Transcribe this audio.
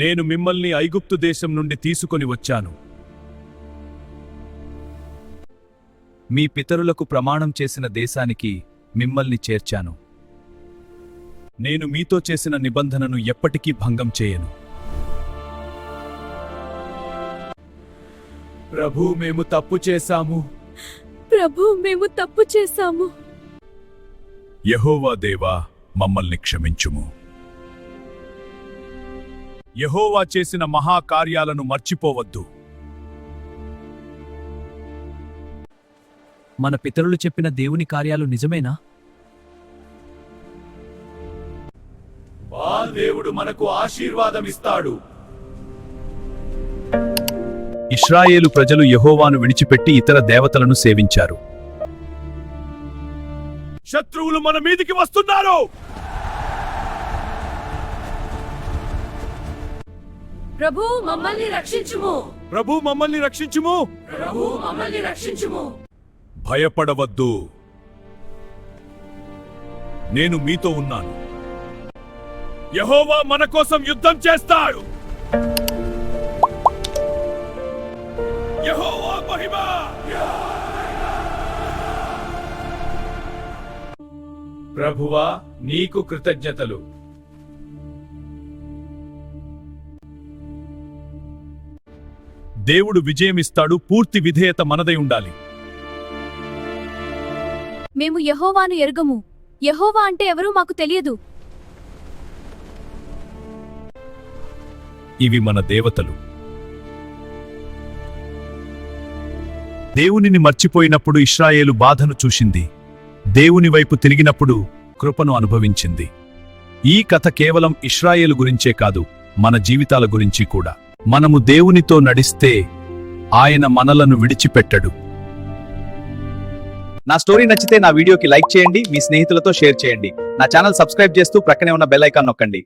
నేను మిమ్మల్ని ఐగుప్తు దేశం నుండి తీసుకొని వచ్చాను. మీ పితరులకు ప్రమాణం చేసిన దేశానికి మిమ్మల్ని చేర్చాను. నేను మీతో చేసిన నిబంధనను ఎప్పటికీ భంగం చేయను. ప్రభు మేము తప్పు చేశాము. ప్రభు మేము తప్పు చేశాము. యహోవా దేవా మమ్మల్ని క్షమించుము. యహోవా చేసిన మహాకార్యాలను మర్చిపోవద్దు. మన పితరులు చెప్పిన దేవుని కార్యాలు నిజమేనా? దేవుడు మనకు ఆశీర్వాదం ఇస్తాడు. ఇస్రాయేలు ప్రజలు యహోవాను విడిచిపెట్టి ఇతర దేవతలను సేవించారు. శత్రువులు మన మీదికి వస్తున్నారు. ప్రభు మమ్మల్ని రక్షించుము. ప్రభు మమ్మల్ని రక్షించుము. ప్రభు మమ్మల్ని రక్షించుము. భయపడవద్దు. నేను మీతో ఉన్నాను. యహోవా మన కోసం యుద్ధం చేస్తాడు. యెహోవా మహిమ. ప్రభువా నీకు కృతజ్ఞతలు. దేవుడు విజయమిస్తాడు పూర్తి విధేయత మనదై ఉండాలి. మేము యహోవాను ఎరుగము. యహోవా అంటే ఎవరో మాకు తెలియదు. ఇవి మన దేవతలు. దేవునిని మర్చిపోయినప్పుడు ఇస్రాయేలు బాధను చూసింది. దేవుని వైపు తిరిగినప్పుడు కృపను అనుభవించింది. ఈ కథ కేవలం ఇస్రాయేలు గురించే కాదు మన జీవితాల గురించి కూడా. మనము దేవునితో నడిస్తే ఆయన మనలను విడిచిపెట్టడు. నా స్టోరీ నచ్చితే నా వీడియోకి లైక్ చేయండి మీ స్నేహితులతో షేర్ చేయండి. నా ఛానల్ సబ్స్క్రైబ్ చేస్తూ ప్రక్కనే ఉన్న బెల్ ఐకాన్ నొక్కండి.